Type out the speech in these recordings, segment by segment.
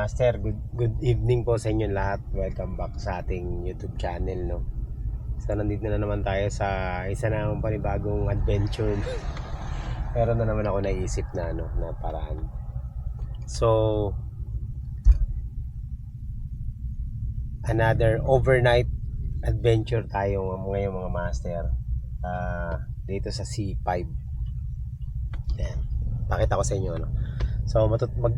Master, good, good evening po sa inyo lahat. Welcome back sa ating YouTube channel no. So nandito na naman tayo sa isa na naman panibagong adventure. Pero na naman ako naisip na ano, na paraan. So another overnight adventure tayo ngayon mga master. Ah, dito sa C5. Yan. Pakita ko sa inyo ano. So matut mag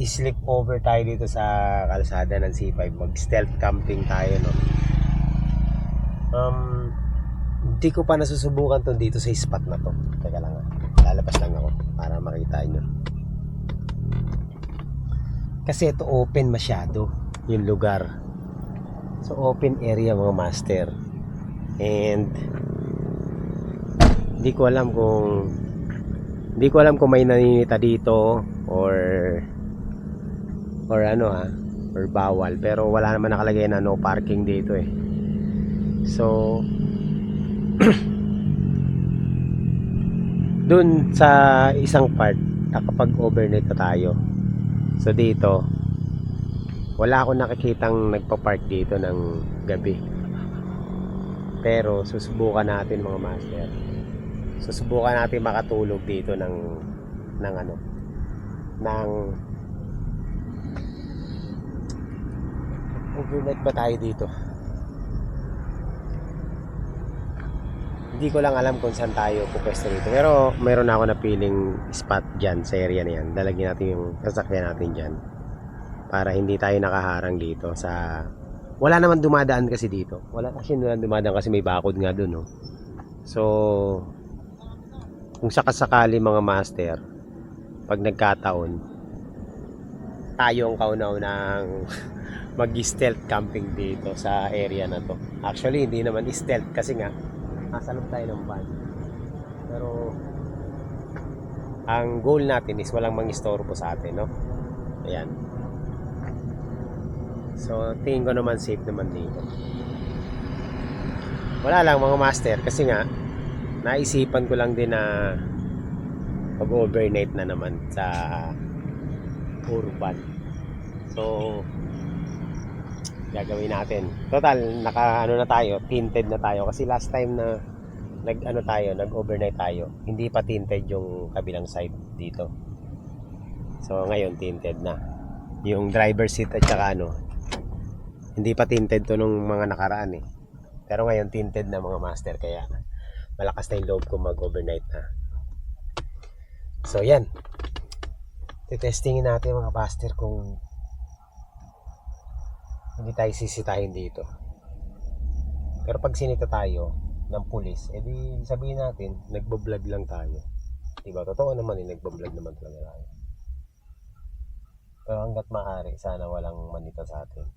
i-slip over tayo dito sa kalsada ng C5 mag stealth camping tayo no? Um hindi ko pa nasusubukan to dito sa spot na to. Teka lang ah. lalabas lang ako para makita nyo. Kasi ito open masyado yung lugar. So open area mga master. And hindi ko alam kung hindi ko alam kung may naninita dito or or ano ha or bawal. Pero wala naman nakalagay na no parking dito eh. So dun sa isang part nakapag overnight na tayo. So dito wala akong nakikitang nagpa-park dito ng gabi. Pero susubukan natin mga master. Susubukan natin makatulog dito ng ng ano ng overnight ba tayo dito? Hindi ko lang alam kung saan tayo pupwesto dito. Pero meron ako na feeling spot dyan sa area na yan. Dalagyan natin yung sasakyan natin dyan. Para hindi tayo nakaharang dito sa wala naman dumadaan kasi dito. Wala kasi naman dumadaan kasi may bakod nga dun no so kung sakasakali mga master pag nagkataon tayo ang kaunaunang mag-stealth camping dito sa area na to. Actually, hindi naman stealth kasi nga nasa loob tayo ng van. Pero ang goal natin is walang mangistorbo sa atin, no? Ayan. So, tingin ko naman safe naman dito. Wala lang mga master kasi nga naisipan ko lang din na mag-overnight na naman sa urban. So, gagawin natin. Total, naka ano na tayo, tinted na tayo kasi last time na nag ano tayo, nag-overnight tayo, hindi pa tinted yung kabilang side dito. So ngayon tinted na. Yung driver seat at saka ano, hindi pa tinted to nung mga nakaraan eh. Pero ngayon tinted na mga master kaya malakas na yung loob ko mag-overnight na. So yan. Titestingin natin mga master kung hindi tayo sisitahin dito. Pero pag sinita tayo ng pulis, edi sabihin natin, nagbablog lang tayo. Diba? Totoo naman eh, nagbablog naman talaga tayo. Pero hanggat maaari, sana walang manita sa atin.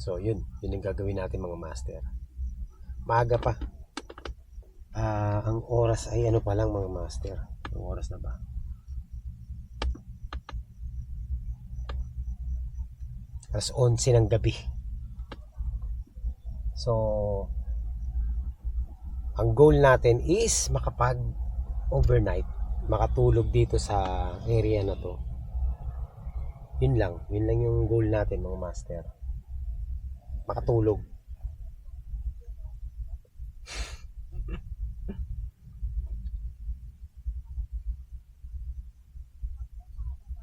So yun, yun ang gagawin natin mga master. Maaga pa. Ah, ang oras ay ano pa lang mga master. Ang oras na ba? Alas 11 ng gabi. So, ang goal natin is makapag overnight, makatulog dito sa area na to. Yun lang, yun lang yung goal natin mga master. Makatulog.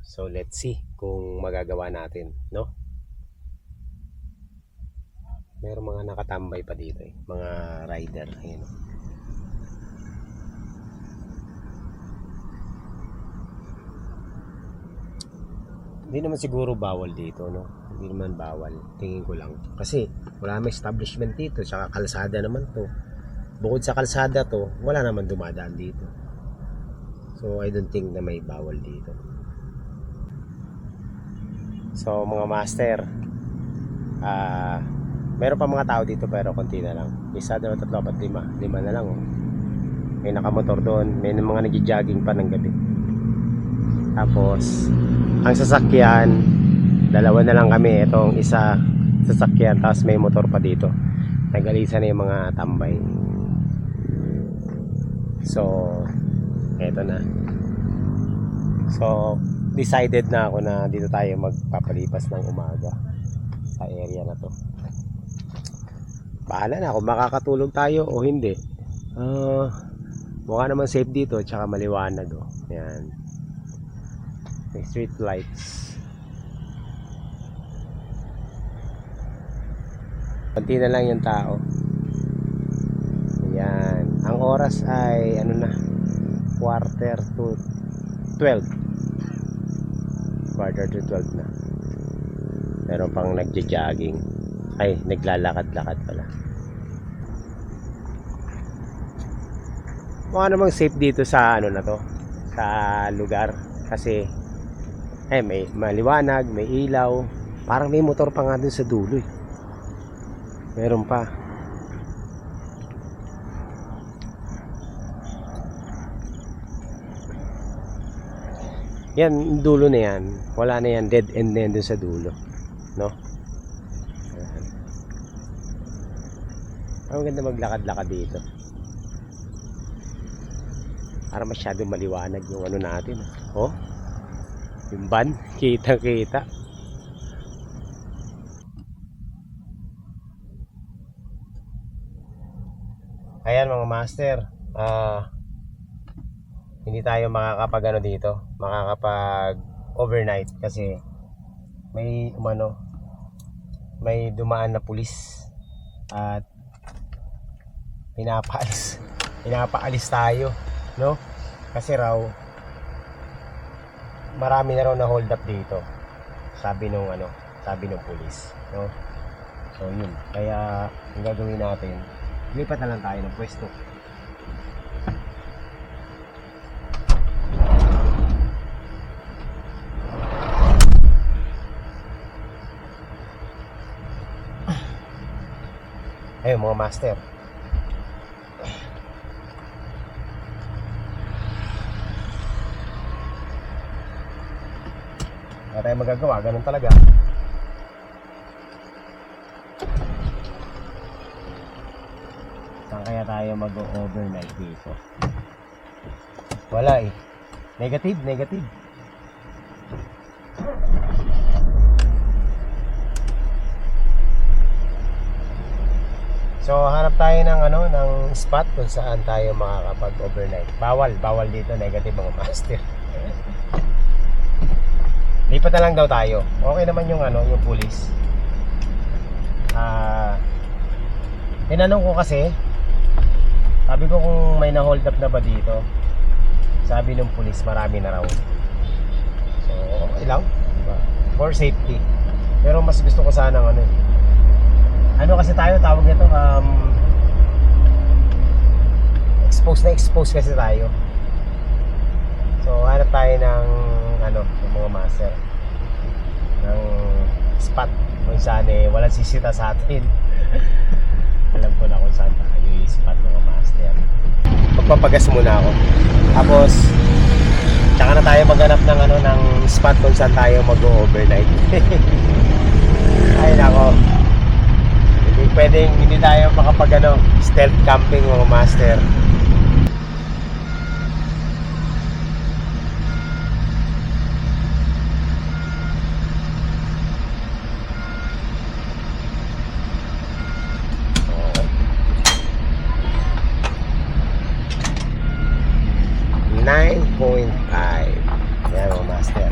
So let's see kung magagawa natin, no? Meron mga nakatambay pa dito eh, mga rider, ayun. oh. Hindi naman siguro bawal dito, no? Hindi naman bawal, tingin ko lang. Kasi wala may establishment dito, tsaka kalsada naman to. Bukod sa kalsada to, wala naman dumadaan dito. So I don't think na may bawal dito. So mga master, ah meron pa mga tao dito pero konti na lang. Isa, dalawa, tatlo, apat, lima. Lima na lang. Oh. May nakamotor doon. May mga nagja-jogging pa ng gabi. Tapos, ang sasakyan, dalawa na lang kami. Itong isa sasakyan, tapos may motor pa dito. Nagalisa na yung mga tambay. So, eto na. So, decided na ako na dito tayo magpapalipas ng umaga sa area na to. Bahala na kung makakatulog tayo o hindi. Ah, mukha naman safe dito tsaka maliwanag oh. Yan. May street lights. Kunti na lang yung tao. Yan. Ang oras ay ano na quarter to 12. Quarter to 12 na. Meron pang nagja-jogging. Ay, naglalakad-lakad pala. Mukha namang safe dito sa ano na to. Sa lugar. Kasi eh, may maliwanag, may ilaw. Parang may motor pa nga dun sa dulo eh. Meron pa. Yan, dulo na yan. Wala na yan. Dead end na yan dun sa dulo. No? Ayan. Ang ganda maglakad-lakad dito. Para masyadong maliwanag yung ano natin. Oh. Yung van. Kita-kita. Ayan mga master. Ah hindi tayo makakapag ano dito, makakapag overnight kasi may umano may dumaan na pulis at pinapaalis. Pinapaalis tayo no? Kasi raw marami na raw na hold up dito. Sabi nung ano sabi nung pulis no? So yun. Kaya ang gagawin natin lipat na lang tayo ng pwesto. Ayun mga master wala tayong magagawa ganun talaga saan kaya tayo mag-overnight dito wala eh negative negative So hanap tayo ng ano ng spot kung saan tayo makakapag-overnight. Bawal, bawal dito negative mga master. Lipat na lang daw tayo. Okay naman yung ano, yung police. Ah Tinanong ko kasi sabi ko kung may na-hold up na ba dito. Sabi ng police marami na raw. So, okay lang. Diba? For safety. Pero mas gusto ko sana ano eh, ano kasi tayo tawag nito um expose na expose kasi tayo so hanap tayo ng ano ng mga master ng spot kung saan eh walang sisita sa atin. Alam ko na kung saan tayo yung spot mga master. Magpapagas muna ako. Tapos tsaka na tayo maghanap ng ano ng spot kung saan tayo mag-overnight. Ay nako. Hindi pwedeng hindi tayo makapag ano, stealth camping mga master. Nine point five. Yan mga master.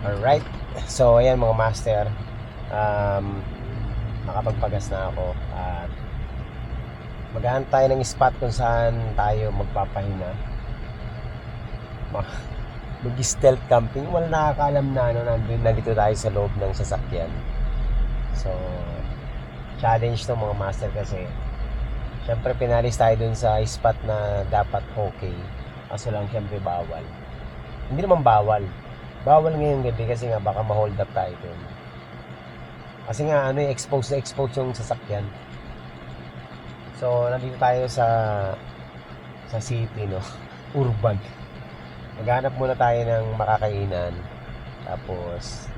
Alright. So, ayan mga master. Um, nakapagpagas na ako. At maghahanap tayo ng spot kung saan tayo magpapahinga. Ma- Mag-stealth camping. Wala nakakaalam na ano, nandito tayo sa loob ng sasakyan. So, challenge to mga master kasi syempre pinalis tayo dun sa spot na dapat okay. Kaso lang syempre bawal. Hindi naman bawal bawal ngayong gabi kasi nga baka ma-hold up tayo dun. Kasi nga ano yung expose na expose yung sasakyan. So nandito tayo sa sa city no, urban. Maghanap muna tayo ng makakainan. Tapos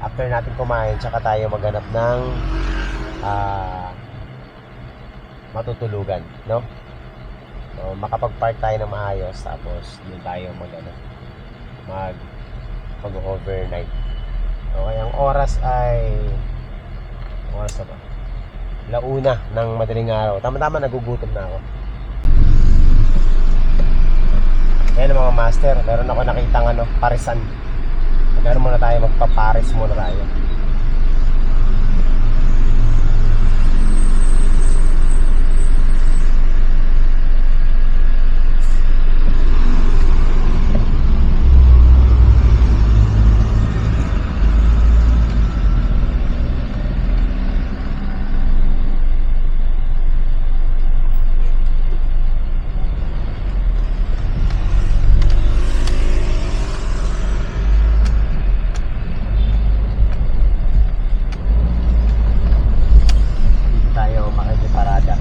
after natin kumain, tsaka tayo maghanap ng ah matutulugan, no? So, makapag-park tayo ng maayos tapos doon tayo mag ano, mag mag-overnight. Okay, ang oras ay oras na ba? Launa ng madaling araw. Tama-tama nagugutom na ako. Ayan mga master, meron ako nakitang ano, parisan. Magkano muna tayo, magpapares muna tayo. Dito tayo makikiparada.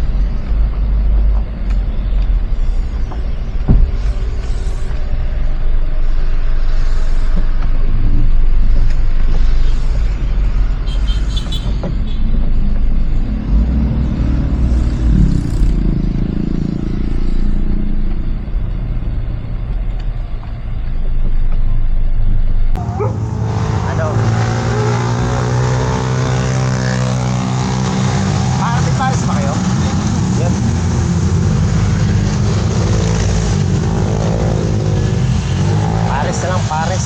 Ano? Para may pares ba kayo? Yan. Pares na lang, pares.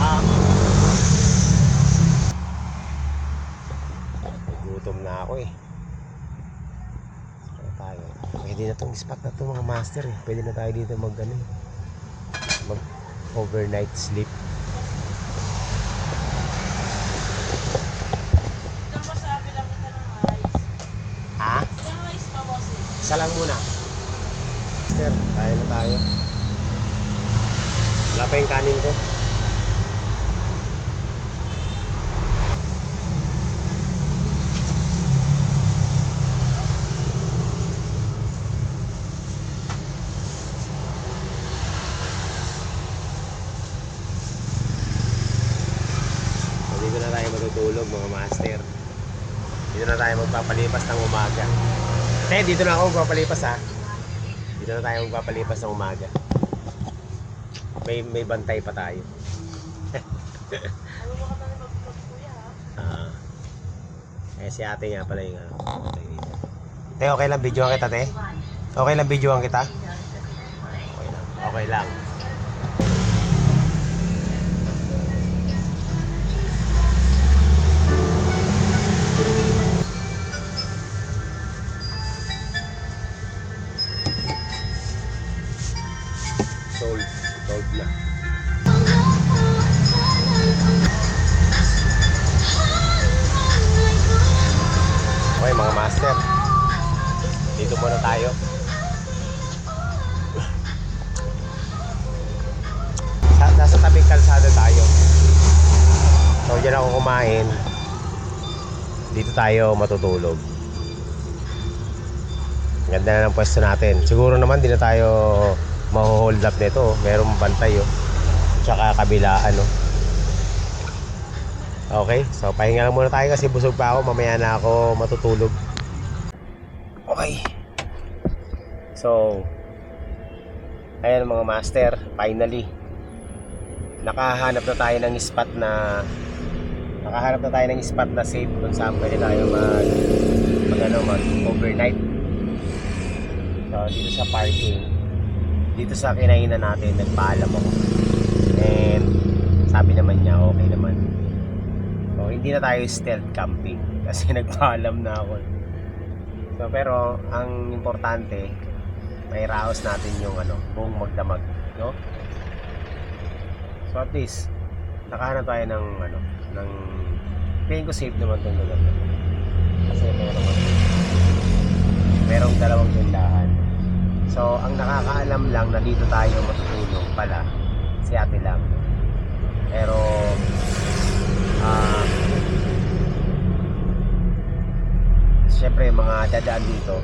Ah. Gutom na ako eh. Saan tayo? Pwede na tong spot na to mga master eh. Pwede na tayo dito mag ano. Mag overnight sleep. Ha? Isa lang muna. Sir, tayo na tayo. Wala pa yung kanin ko. So, dito na tayo matutulog mga master. Dito na tayo magpapalipas ng umaga. Te, dito na ako magpapalipas ha. Dito na tayo magpapalipas ng umaga. May may bantay pa tayo. Ah. eh si ate nga pala yung ano. Te, okay lang videoan kita, te? Okay lang videoan kita? Okay lang. Okay lang. Dyan ako kumain. Dito tayo matutulog. Ganda na ng pwesto natin. Siguro naman di na tayo maho-hold up nito. Merong bantay oh. Tsaka kabilaan oh. Okay, so pahinga lang muna tayo kasi busog pa ako. Mamaya na ako matutulog. Okay. So, ayan mga master, finally. Nakahanap na tayo ng spot na nakahanap na tayo ng spot na safe kung saan pwede tayo mag mag ano, mag overnight. So, dito sa parking, dito sa kinainan natin, nagpaalam ako. And sabi naman niya, okay naman. So, hindi na tayo stealth camping kasi nagpaalam na ako. So, pero ang importante, may raos natin yung ano, buong magdamag, no? So, at least nakahanap tayo ng ano, ng tingin ko safe naman tong lugar na. Kasi meron merong dalawang tindahan. So, ang nakakaalam lang na dito tayo matutulog pala, si ate lang. Pero, ah, syempre mga dadaan dito,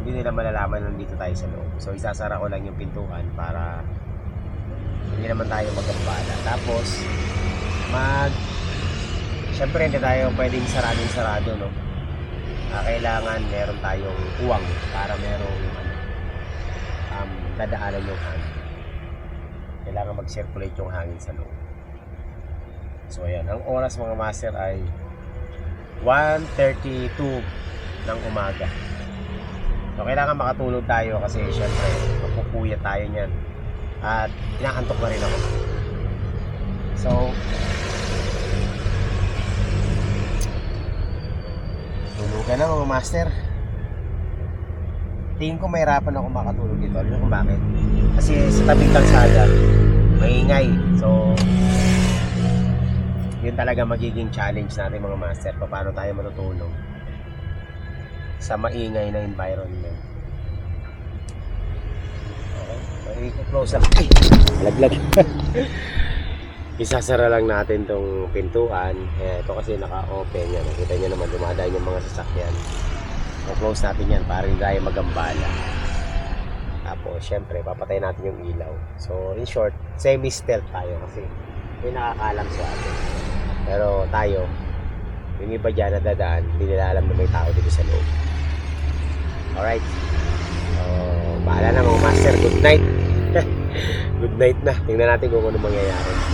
hindi nila malalaman na nandito tayo sa loob. So, isasara ko lang yung pintuan para hindi naman tayo magambala. Tapos, mag syempre hindi tayo pwedeng saradong sarado, no? Ah, kailangan meron tayong uwang para merong ano, um, dadaanan yung hangin. Kailangan mag-circulate yung hangin sa loob. So ayan, ang oras mga master ay 1.32 ng umaga. So kailangan makatulog tayo kasi syempre mapupuya tayo niyan. At inaantok na rin ako. So, na mga master. Tingin ko mahirapan ako makatulog dito. Alam kung bakit? Kasi sa tabing kalsada, maingay. So, yun talaga magiging challenge natin mga master. Paano tayo matutulog sa maingay na environment. Okay. So, i-close up. Ay! Laglag. Isasara lang natin tong pintuan. Eh, ito kasi naka-open yan. Nakita nyo naman dumadaan yung mga sasakyan. So, close natin yan para hindi tayo magambala. Tapos, syempre, papatay natin yung ilaw. So, in short, semi-stealth tayo kasi may nakakalam sa atin. Pero tayo, yung iba dyan na dadaan, hindi nila alam na may tao dito sa loob. Alright. So, bahala na mga master. Good night. Good night na. Tingnan natin kung ano mangyayari.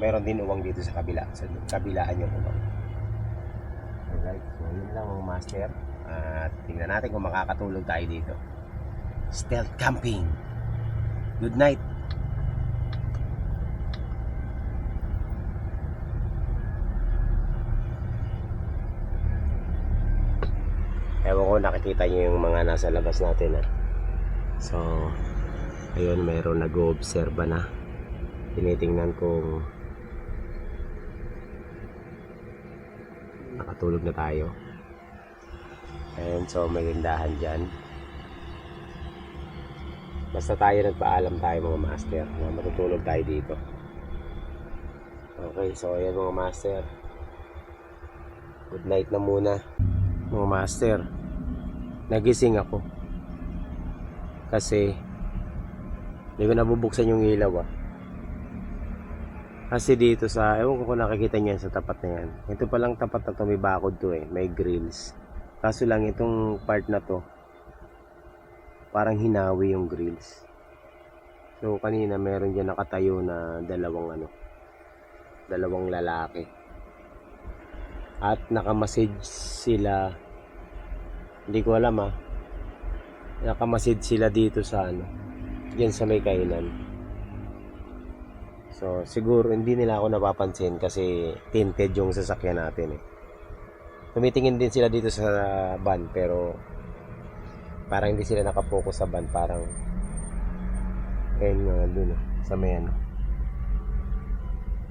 Meron din uwang dito sa kabila. Sa kabilaan yung uwang. Alright. So yun lang mga master. At tingnan natin kung makakatulog tayo dito. Stealth camping. Good night. Ewan ko nakikita niyo yung mga nasa labas natin ha. So, ayun mayroon nag-oobserba na. Tinitingnan kung nakatulog na tayo. Ayun, so may lindahan dyan. Basta tayo nagpaalam tayo mga master na matutulog tayo dito. Okay, so ayan mga master. Good night na muna. Mga master, nagising ako. Kasi, hindi ko nabubuksan yung ilaw ah. Kasi dito sa, ewan ko kung nakikita niyan sa tapat na yan. Ito palang tapat na to, may bakod to eh, may grills. Kaso lang itong part na to, parang hinawi yung grills. So kanina meron dyan nakatayo na dalawang ano, dalawang lalaki. At nakamasid sila, hindi ko alam ah, nakamasid sila dito sa ano, dyan sa may kainan. So, siguro hindi nila ako napapansin kasi tinted yung sasakyan natin eh. Tumitingin din sila dito sa van pero parang hindi sila nakapokus sa van. Parang ayun nga dun oh, sa may ano.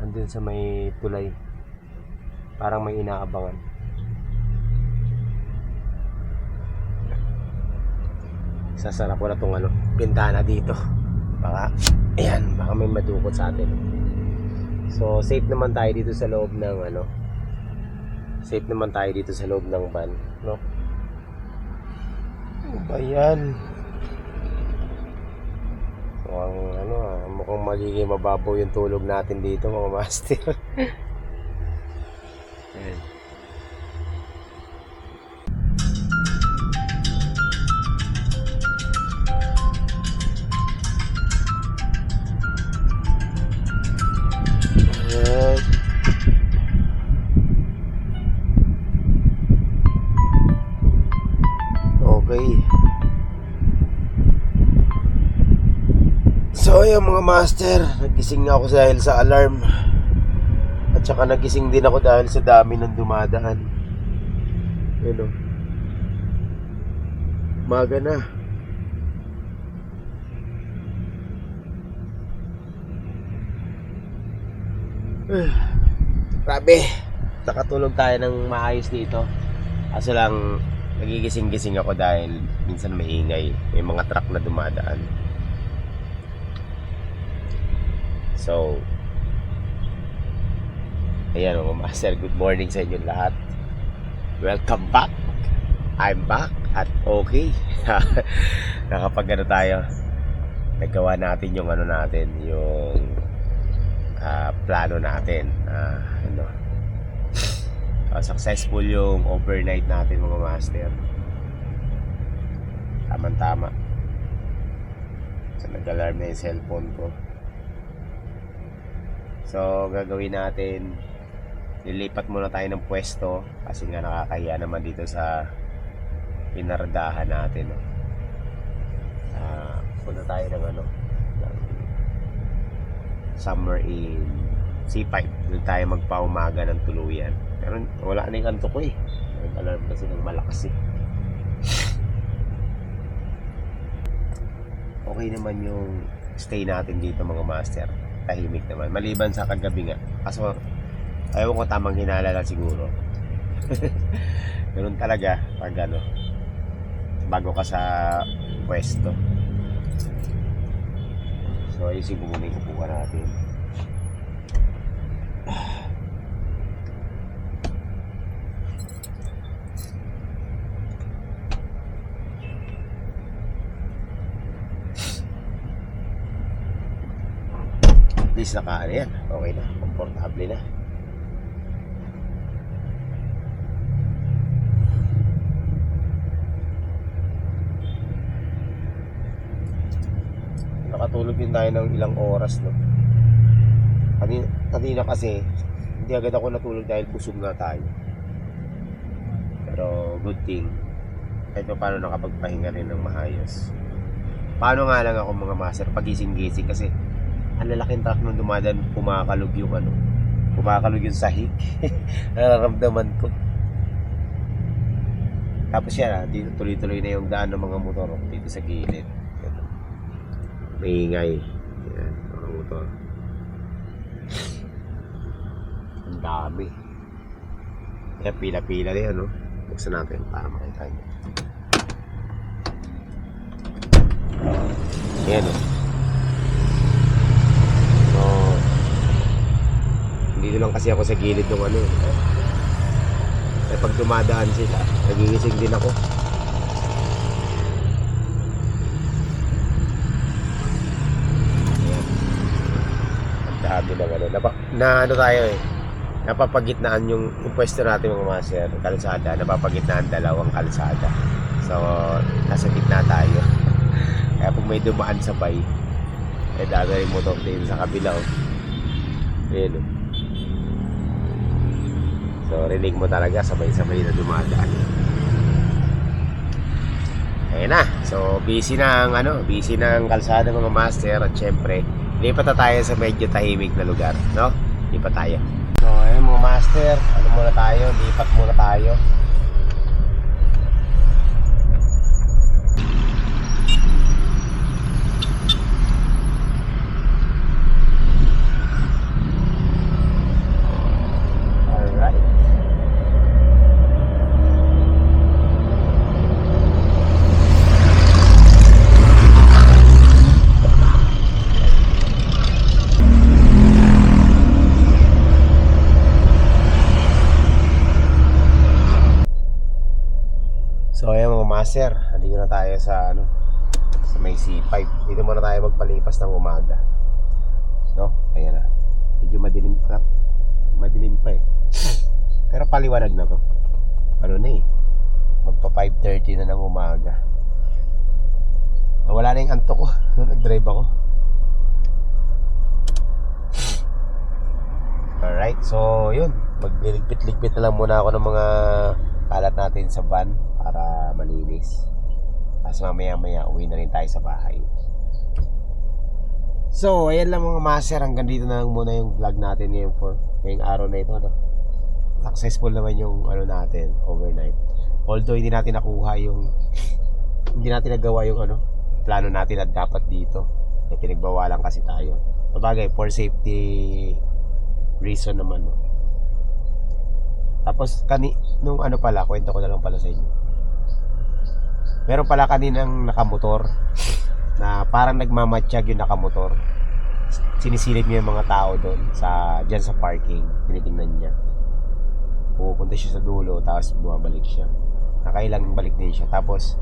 Andun sa may tulay. Parang may inaabangan. Sasara ko na tong ano, bintana dito. Baka, ayan, baka may madukot sa atin. So, safe naman tayo dito sa loob ng ano, safe naman tayo dito sa loob ng van, no? Ano ba yan? Mukhang ano ah, mukhang magiging mababaw yung tulog natin dito mga master. ayun mga master, nagising ako dahil sa alarm. At saka nagising din ako dahil sa dami ng dumadaan. Yun o. Umaga na. Eh. Grabe. Nakatulog tayo ng maayos dito. Kaso lang, nagigising-gising ako dahil minsan maingay. May mga truck na dumadaan. So, ayan mga master, good morning sa inyo lahat. Welcome back. I'm back at okay. Nakapag ano tayo, nagawa natin yung ano natin, yung ah, plano natin. Ah, ano, Ah, successful yung overnight natin mga master. Tama-tama. So, nag-alarm na yung cellphone ko. So, gagawin natin, lilipat muna tayo ng pwesto kasi nga nakakahiya naman dito sa pinardahan natin. No? Ah, punta tayo ng ano, ng summer in C5. Doon tayo magpaumaga ng tuluyan. Pero wala na yung anto ko eh. Nag-alarm kasi ng malakas eh. Okay naman yung stay natin dito mga master. Tahimik naman. Maliban sa kagabi nga. Kaso, ayaw ko tamang hinala lang siguro. Ganun talaga pag ano, bago ka sa pwesto. So, ayusin ko muna yung upuan natin. At least naka ano yan. Okay na. Komportable na. Nakatulog din tayo ng ilang oras, no? Kanina, kanina kasi, hindi agad ako natulog dahil busog na tayo. Pero good thing, pa paano nakapagpahinga rin ng maayos. Paano nga lang ako mga master, pagising-gising kasi ang lalaking truck nung dumadaan, pumakalog yung ano, pumakalog yung sahig. Nararamdaman ko. Tapos yan, ah, dito tuloy-tuloy na yung daan ng mga motor oh, dito sa gilid. Yan. Maingay. Yan, mga motor. Ang dami. Kaya pila-pila din, ano? Buksan natin para makita nyo. Yan, oh. So, hindi lang kasi ako sa gilid ng ano. eh. Eh, pag dumadaan sila, nagigising din ako. Dami ng ano. Napa, na ano tayo eh. Napapagitnaan yung, yung pwesto natin mga master, kalsada. Napapagitnaan dalawang kalsada. So, nasa gitna tayo. Kaya pag may dumaan sabay, eh dada yung motor din sa kabila. Oh. Ayan oh. So, rinig mo talaga sabay-sabay na dumadaan. Ayan na. So, busy na ang ano, busy na ang kalsada mga master at syempre, lipat na tayo sa medyo tahimik na lugar, no? Lipat tayo. So, ayan mga master, ano muna tayo, lipat muna tayo. Alright. So master, nandito na tayo sa ano sa may C5. Dito muna tayo magpalipas ng umaga. No? Ayan na. Medyo madilim pa. Madilim pa eh. Pero paliwanag na to. Ano na eh. Magpa 5.30 na ng umaga. Nawala na yung anto ko. Nag-drive ako. Alright, so yun. Magligpit-ligpit na lang muna ako ng mga kalat natin sa van para malinis. Tapos mamaya-maya uwi na rin tayo sa bahay. So, ayan lang mga master. Hanggang dito na lang muna yung vlog natin ngayon for ngayong araw na ito. No? Successful naman yung ano natin overnight. Although hindi natin nakuha yung hindi natin nagawa yung ano plano natin na dapat dito. Eh, pinagbawalan kasi tayo. Sabagay, for safety reason naman. No? Tapos, kani, nung ano pala, kwento ko na lang pala sa inyo. Meron pala kaninang nakamotor na parang nagmamatsyag yung nakamotor. Sinisilip niya yung mga tao doon sa dyan sa parking. Tinitingnan niya. Pupunta siya sa dulo tapos bumabalik siya. Nakailang balik din siya. Tapos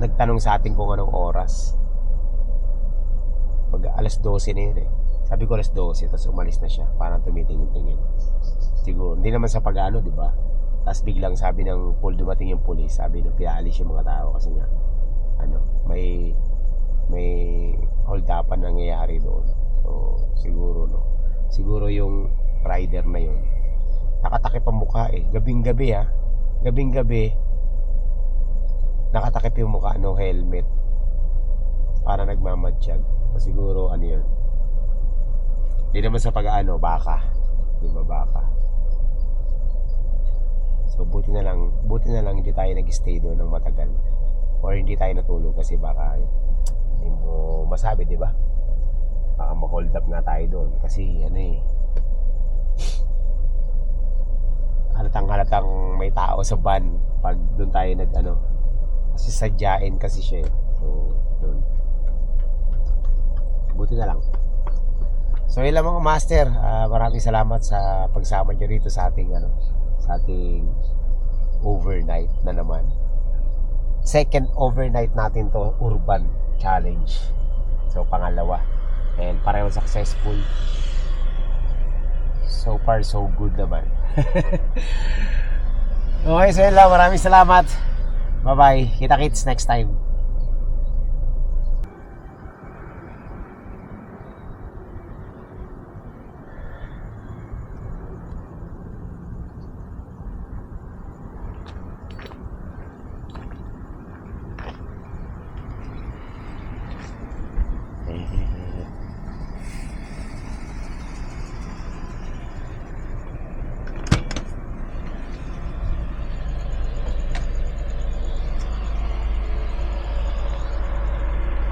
nagtanong sa atin kung anong oras. Pag alas 12 na yun eh. Sabi ko alas 12, tapos umalis na siya. Parang tumitingin-tingin. Siguro, hindi naman sa pag-ano, di ba? Tapos biglang sabi ng pool, dumating yung police. Sabi nung pinaalis yung mga tao kasi nga, ano, may, may hold upan nangyayari doon. So, siguro, no. Siguro yung rider na yun. Nakatakip ang mukha eh. Gabing-gabi ah. Gabing-gabi. Nakatakip yung mukha, no helmet. Para nagmamatsyag. So, siguro, ano yun. Hindi naman sa pag-ano, baka. Di ba baka? So buti na lang, buti na lang hindi tayo nag-stay doon ng matagal. Or hindi tayo natulog kasi baka hindi mo masabi, di ba? Baka ma-hold up nga tayo doon kasi ano eh halatang halatang may tao sa van pag doon tayo nag ano kasi sadyain kasi siya eh. so doon buti na lang So yun mga master, Ah, maraming salamat sa pagsama nyo rito sa ating ano, sa ating overnight na naman. Second overnight natin to urban challenge. So pangalawa. And pareho successful. So far so good naman. okay, so yun lang. Maraming salamat. Bye-bye. Kita-kits next time.